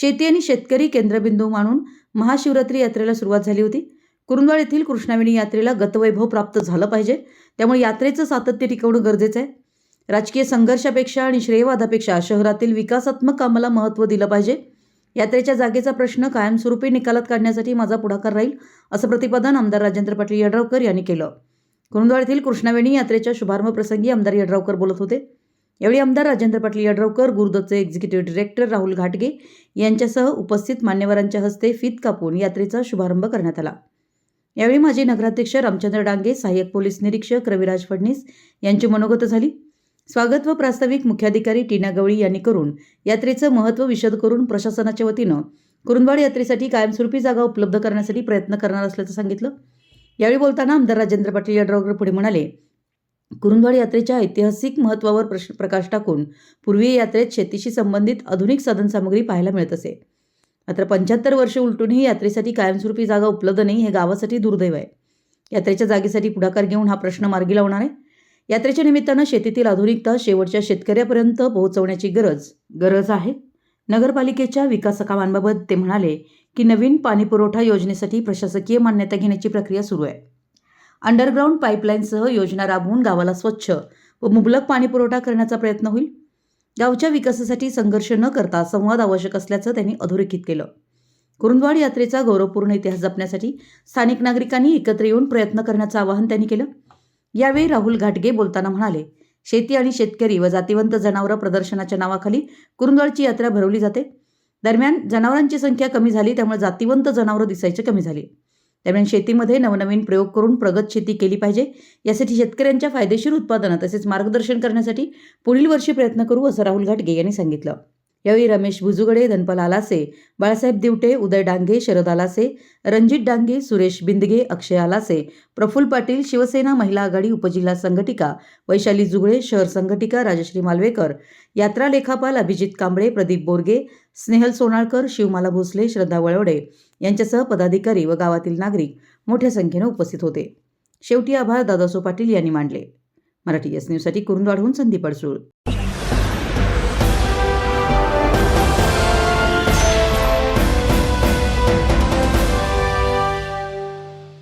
शेती आणि शेतकरी केंद्रबिंदू मानून महाशिवरात्री यात्रेला सुरुवात झाली होती. कुरुंदवाड येथील कृष्णाविणी यात्रेला गतवैभव प्राप्त झालं पाहिजे. त्यामुळे यात्रेचं सातत्य टिकवणं गरजेचं आहे. राजकीय संघर्षापेक्षा आणि श्रेयवादापेक्षा शहरातील विकासात्मक कामाला महत्त्व दिलं पाहिजे. यात्रेच्या जागेचा प्रश्न कायमस्वरूपी निकालात काढण्यासाठी माझा पुढाकार राहील असं प्रतिपादन आमदार राजेंद्र पाटील यड्रावकर यांनी केलं. कुरुंदवाड येथील कृष्णावेणी यात्रेच्या शुभारंभ प्रसंगी आमदार यड्रावकर बोलत होते. यावेळी आमदार राजेंद्र पाटील यड्रावकर गुरुदत्तचे एक्झिक्युटिव्ह डिरेक्टर राहुल घाटगे यांच्यासह उपस्थित मान्यवरांच्या हस्ते फीत कापून यात्रेचा शुभारंभ करण्यात आला. यावेळी माजी नगराध्यक्ष रामचंद्र डांगे सहाय्यक पोलीस निरीक्षक रविराज फडणीस यांची मनोगत झाली. स्वागत व प्रास्ताविक मुख्याधिकारी टीना गवळी यांनी करून यात्रेचं महत्त्व विशद करून प्रशासनाच्या वतीनं कुरुंदवाड यात्रेसाठी कायमस्वरूपी जागा उपलब्ध करण्यासाठी प्रयत्न करणार असल्याचं सांगितलं. यावेळी बोलताना आमदार राजेंद्र पाटील यड्रावकर पुढे म्हणाले कुरुंदवाड यात्रेच्या ऐतिहासिक महत्त्वावर प्रश्न प्रकाश टाकून पूर्वी यात्रेत शेतीशी संबंधित आधुनिक साधनसामग्री पाहायला मिळत असे. मात्र पंच्याहत्तर वर्ष उलटूनही यात्रेसाठी कायमस्वरूपी जागा उपलब्ध नाही हे गावासाठी दुर्दैव आहे. यात्रेच्या जागेसाठी पुढाकार घेऊन हा प्रश्न मार्गी लावणार आहे. यात्रेच्या निमित्तानं शेतीतील आधुनिकता शेवटच्या शेतकऱ्यापर्यंत पोहोचवण्याची गरज गरज आहे. नगरपालिकेच्या विकास कामांबाबत ते म्हणाले की नवीन पाणीपुरवठा योजनेसाठी प्रशासकीय मान्यता घेण्याची प्रक्रिया सुरू आहे. अंडरग्राऊंड पाईपलाईनसह योजना राबवून गावाला स्वच्छ व मुबलक पाणीपुरवठा करण्याचा प्रयत्न होईल. गावच्या विकासासाठी संघर्ष न करता संवाद आवश्यक असल्याचं त्यांनी अधोरेखित केलं. कुरुंदवाड यात्रेचा गौरवपूर्ण इतिहास जपण्यासाठी स्थानिक नागरिकांनी एकत्र येऊन प्रयत्न करण्याचं आवाहन त्यांनी केलं. यावेळी राहुल घाटगे बोलताना म्हणाले शेती आणि शेतकरी व जातिवंत जनावरं प्रदर्शनाच्या नावाखाली कुरुंदवाडची यात्रा भरवली जाते. दरम्यान जनावरांची संख्या कमी झाली त्यामुळे जातिवंत जनावरं दिसायची कमी झाली. दरम्यान शेतीमध्ये नवनवीन प्रयोग करून प्रगत शेती केली पाहिजे. यासाठी शेतकऱ्यांच्या फायदेशीर उत्पादनं तसेच मार्गदर्शन करण्यासाठी पुढील वर्षी प्रयत्न करू असं राहुल घाटगे यांनी सांगितलं. यावेळी रमेश भुजुगडे धनपाल आलासे बाळासाहेब दिवटे उदय डांगे शरद आलासे रणजित डांगे सुरेश बिंदगे अक्षय आलासे प्रफुल्ल पाटील शिवसेना महिला आघाडी उपजिल्हा संघटिका वैशाली जुगळे शहर संघटिका राजश्री मालवेकर. यात्रा लेखापाल अभिजित कांबळे प्रदीप बोरगे स्नेहल सोनाळकर शिवमाला भोसले श्रद्धा वळवडे यांच्यासह पदाधिकारी व गावातील नागरिक मोठ्या संख्येनं उपस्थित होते. शेवटी आभार दादासो पाटील यांनी मांडले. मराठी एस न्यूजसाठी कुरुंदवाडहून संदीप अडसूळ.